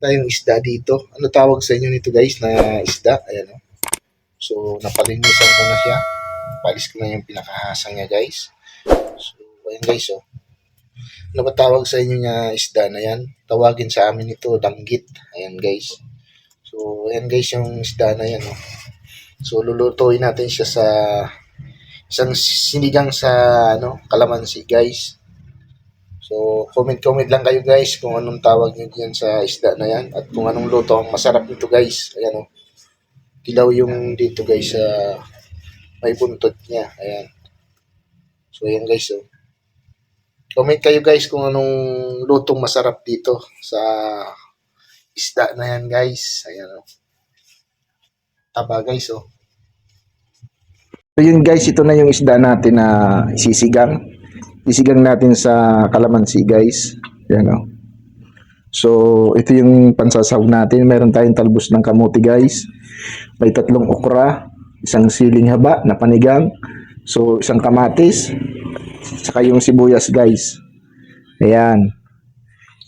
tayong isda dito. Ano tawag sa inyo nito guys na isda? Ayan o. So, napalinisan ko na siya. Palis ko na yung pinakahasang niya guys. So, ayan guys o. Ano ba tawag sa inyo niya isda na yan? Tawagin sa amin ito, danggit. Ayan guys. So, ayan guys yung isda na yan o. So, lulutuin natin siya sa isang sinigang sa ano, kalamansi guys. So, comment-comment lang kayo guys kung anong tawag nyo diyan sa isda na yan at kung anong luto masarap nito guys. Ayan o. Dilaw yung dito guys sa may buntot niya. Ayan. So, ayan guys o. Comment kayo guys kung anong lutong masarap dito sa isda na yan guys. Ayan o. Taba guys o. So yun guys, ito na yung isda natin na sisigang. Sisigang natin sa kalamansi guys. Yan o. So, ito yung pansasaw natin. Meron tayong talbos ng kamuti guys. May tatlong okra, isang siling haba na panigang. So, isang kamatis. Saka yung sibuyas guys. Ayan.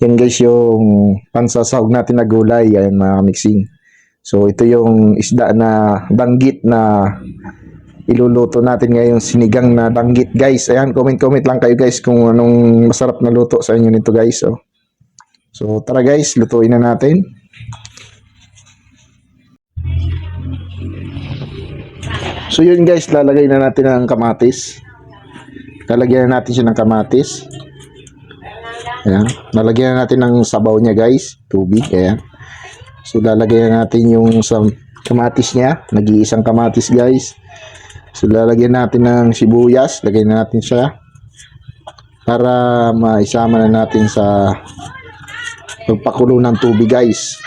Yan guys yung pansasahog natin na gulay. Ayan mga mixing. So, ito yung isda na danggit na iluluto natin ngayon sinigang na danggit guys. Ayan, comment-comment lang kayo guys kung anong masarap na luto sa inyo nito guys. Oh. So tara guys, lutuin na natin. So yun guys, lalagay na natin ang kamatis. Lalagyan na natin siya ng kamatis. Ayan, lalagyan na natin ng sabaw niya guys, tubig, ayan. So lalagyan na natin yung sa kamatis niya, nag-iisang kamatis guys. So lalagyan natin ng sibuyas, lagyan na natin siya para maisama na natin sa pagpakulo ng tubig guys.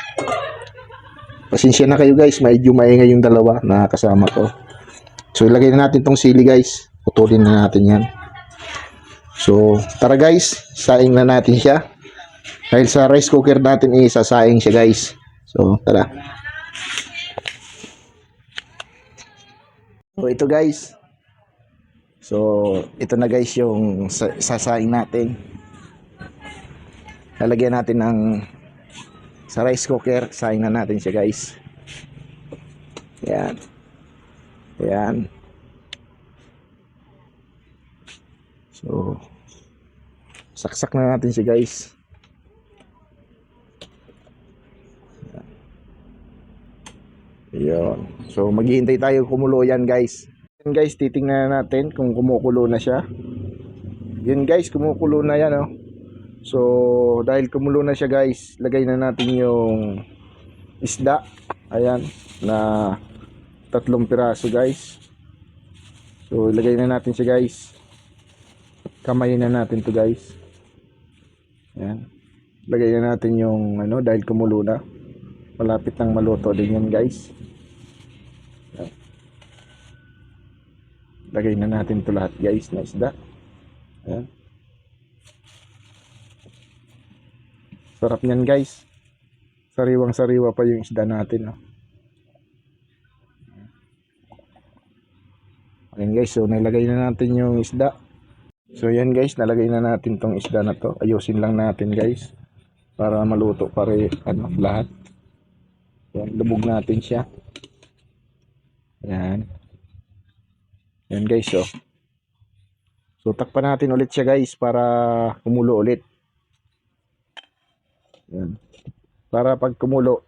Pasensya na kayo guys, medyo maingay yung dalawa na kasama ko. So ilagay na natin tong sili guys. Putulin na natin yan. So tara guys, saing na natin siya. Dahil sa rice cooker natin isasaing siya guys. So tara. So ito guys. So ito na guys yung sa- sasaing natin. Lalagyan natin ng sa rice cooker, saing na natin siya guys. Yan. Yan. So saksak na natin siya guys. Yun. So, maghihintay tayo kumulo yan, guys. Yan, guys, titingnan natin kung kumukulo na siya. Yun, guys, kumukulo na yan, oh. So, dahil kumulo na siya, guys, lagay na natin yung isda. Ayan, na tatlong piraso, guys. So, ilagay na natin siya, guys. Kamayin na natin to guys. Ayan. Lagay na natin yung, ano, dahil kumulo na. Malapit nang maluto din yan, guys. Lagay na natin to lahat guys na isda. Ayan. Sarap niyan guys. Sariwang sariwa pa yung isda natin. Oh. Ayan guys, so nilagay na natin yung isda. So yan guys, nalagay na natin tong isda na to. Ayusin lang natin guys. Para maluto pare ano, lahat. Yan, lubog natin siya. Yan. Yan guys, oh. So takpan natin ulit siya guys para kumulo ulit. Yan. Para pag kumulo,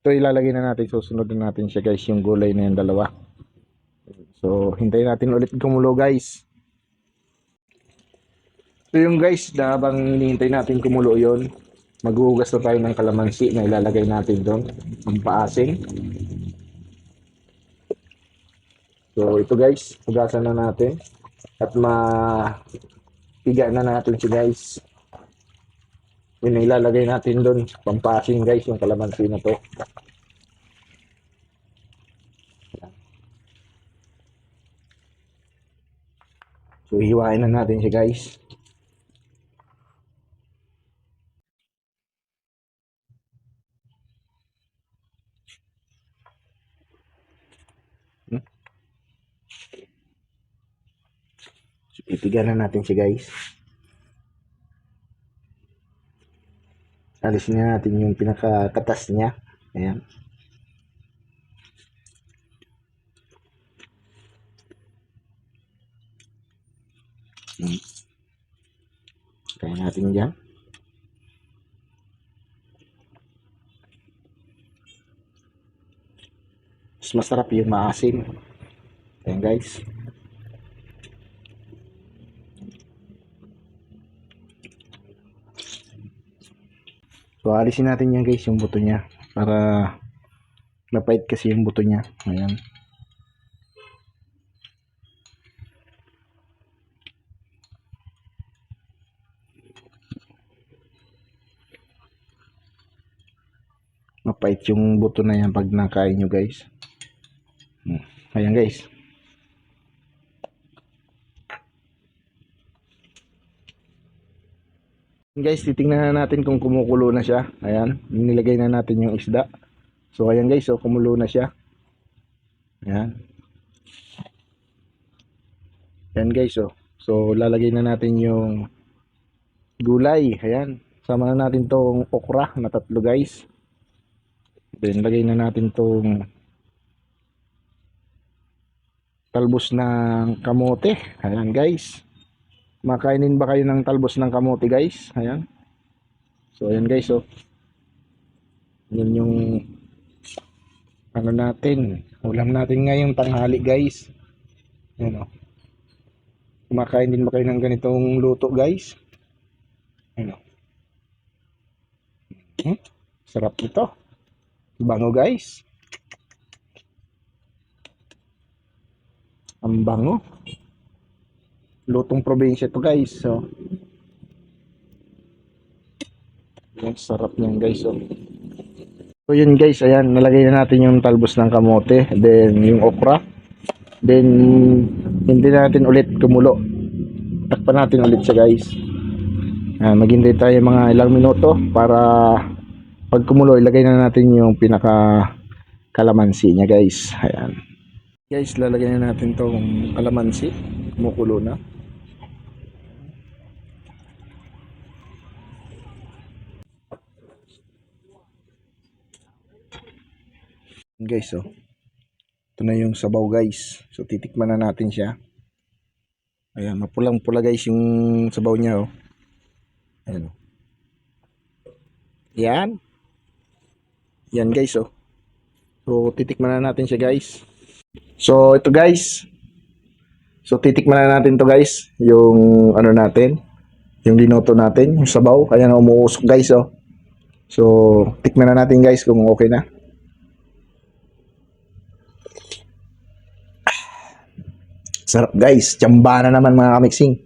ito ilalagay na natin, susunod na natin siya guys, yung gulay na yung dalawa. So hintayin natin ulit kumulo guys. So yung guys, na habang hinihintay natin kumulo yon maghuhugas na tayo ng kalamansi na ilalagay natin doon, ang paasing. So ito guys, hugasan na natin at mapiga na natin si guys. Yun ang ilalagay natin doon, pampasing guys, yung kalamansi na to. So hiwain na natin siya guys. So, ipigan na natin siya guys. Alisin na natin yung pinakakatas niya. Ayan. Hmm. Kaya natin dyan. Mas masarap yung maasim. Ayan guys. So, alisin natin yan guys, yung buto niya. Para mapait kasi yung buto niya. Ayan. Mapait yung buto na yan pag nakain nyo guys. Hmm. Ayan guys. Guys, titingnan na natin kung kumukulo na siya. Ayan, nilagay na natin yung isda. So, ayan guys, so kumulo na siya. Ayan. Ayan guys, so. So, lalagay na natin yung gulay. Ayan. Sama na natin tong okra na tatlo guys. Then, lagay na natin tong talbos ng kamote. Ayan guys. Makainin ba kayo ng talbos ng kamote guys? Ayan. So ayan guys oh. Yan yung ano natin. Ulam natin ngayong tanghali guys. Ayan oh. Kumakain din ba kayo ng ganitong luto guys? Ayan oh. Hmm? Sarap ito. Bango guys. Ang bango lutong probinsya to guys so. Ang sarap niyan guys so so yun guys ayan nalagay na natin yung talbos ng kamote then yung okra then hindi natin ulit kumulo. Takpan natin ulit siya guys. Ayan, maghintay tayo mga ilang minuto para pag kumulo ilagay na natin yung pinaka kalamansi niya guys. Ayan. Guys lalagay na natin tong kalamansi. Kumukulo na guys oh. Ito na yung sabaw guys. So titikman na natin siya. Ayan mapulang pula guys yung sabaw niya oh. Ayan oh. Yan yan guys oh. So titikman na natin siya guys. So ito guys. So titikman na natin to guys yung ano natin yung linoto natin yung sabaw. Ayan oh, umuusok guys oh. So tikman na natin guys kung okay na Sarap guys. Tsamba na naman mga kamiksing.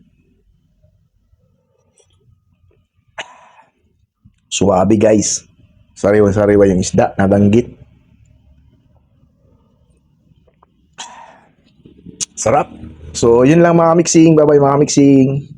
Suwabe guys. Sariwa-sariwa yung isda. Nabanggit. Sarap. So, yun lang mga kamiksing. Bye-bye mga kamiksing.